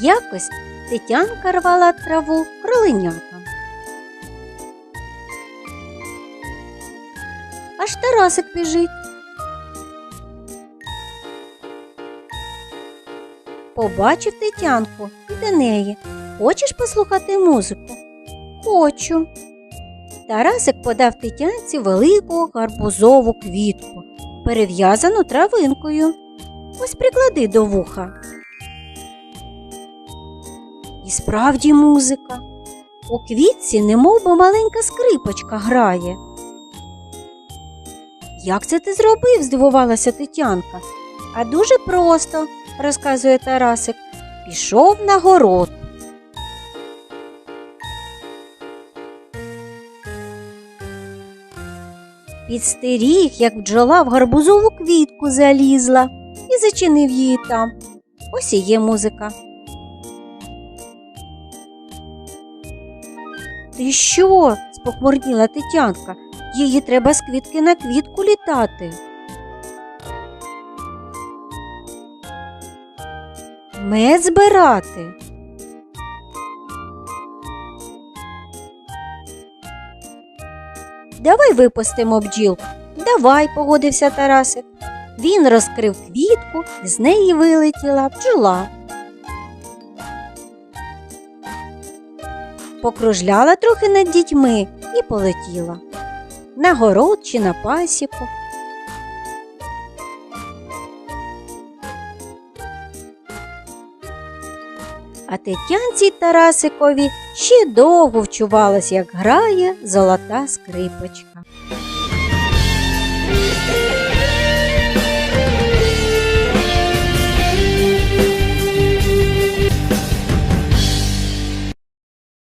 Якось Тетянка рвала траву кроленятам. Аж Тарасик біжить. Побачив Тетянку і до неї. Хочеш послухати музику? Хочу. Тарасик подав Тетянці велику гарбузову квітку, перев'язану травинкою. Ось приклади до вуха. І справді музика. У квітці немов би маленька скрипочка грає. Як це ти зробив? здивувалася Тетянка. А дуже просто, розказує Тарасик. Пішов на город. Підстеріг, як бджола в гарбузову квітку залізла і зачинив її там. Ось і є музика. Ти що? спохмурніла Тетянка. Її треба з квітки на квітку літати. Мед збирати. Давай випустимо бджілку. Давай, погодився Тарасик. Він розкрив квітку, з неї вилетіла бджола. покружляла трохи над дітьми і полетіла. На город чи на пасіку. А тетянці Тарасикові ще довго вчувалась, як грає золота скрипочка.